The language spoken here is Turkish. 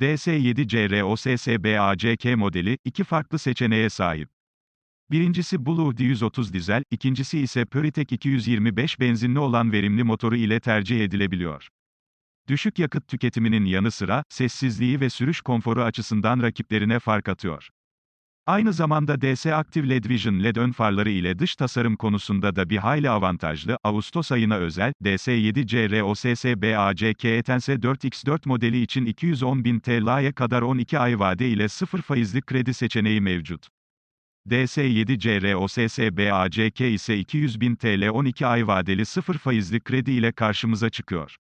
DS7CROSSBACK modeli, iki farklı seçeneğe sahip. Birincisi Blue D130 dizel, ikincisi ise Puritek 225 benzinli olan verimli motoru ile tercih edilebiliyor. Düşük yakıt tüketiminin yanı sıra, sessizliği ve sürüş konforu açısından rakiplerine fark atıyor. Aynı zamanda DS Active LED Vision LED ön farları ile dış tasarım konusunda da bir hayli avantajlı. Ağustos ayına özel, DS7 CROSSBACK Etense 4X4 modeli için 210.000 TL'ye kadar 12 ay vade ile sıfır faizli kredi seçeneği mevcut. DS7 CROSSBACK ise 200.000 TL 12 ay vadeli sıfır faizli kredi ile karşımıza çıkıyor.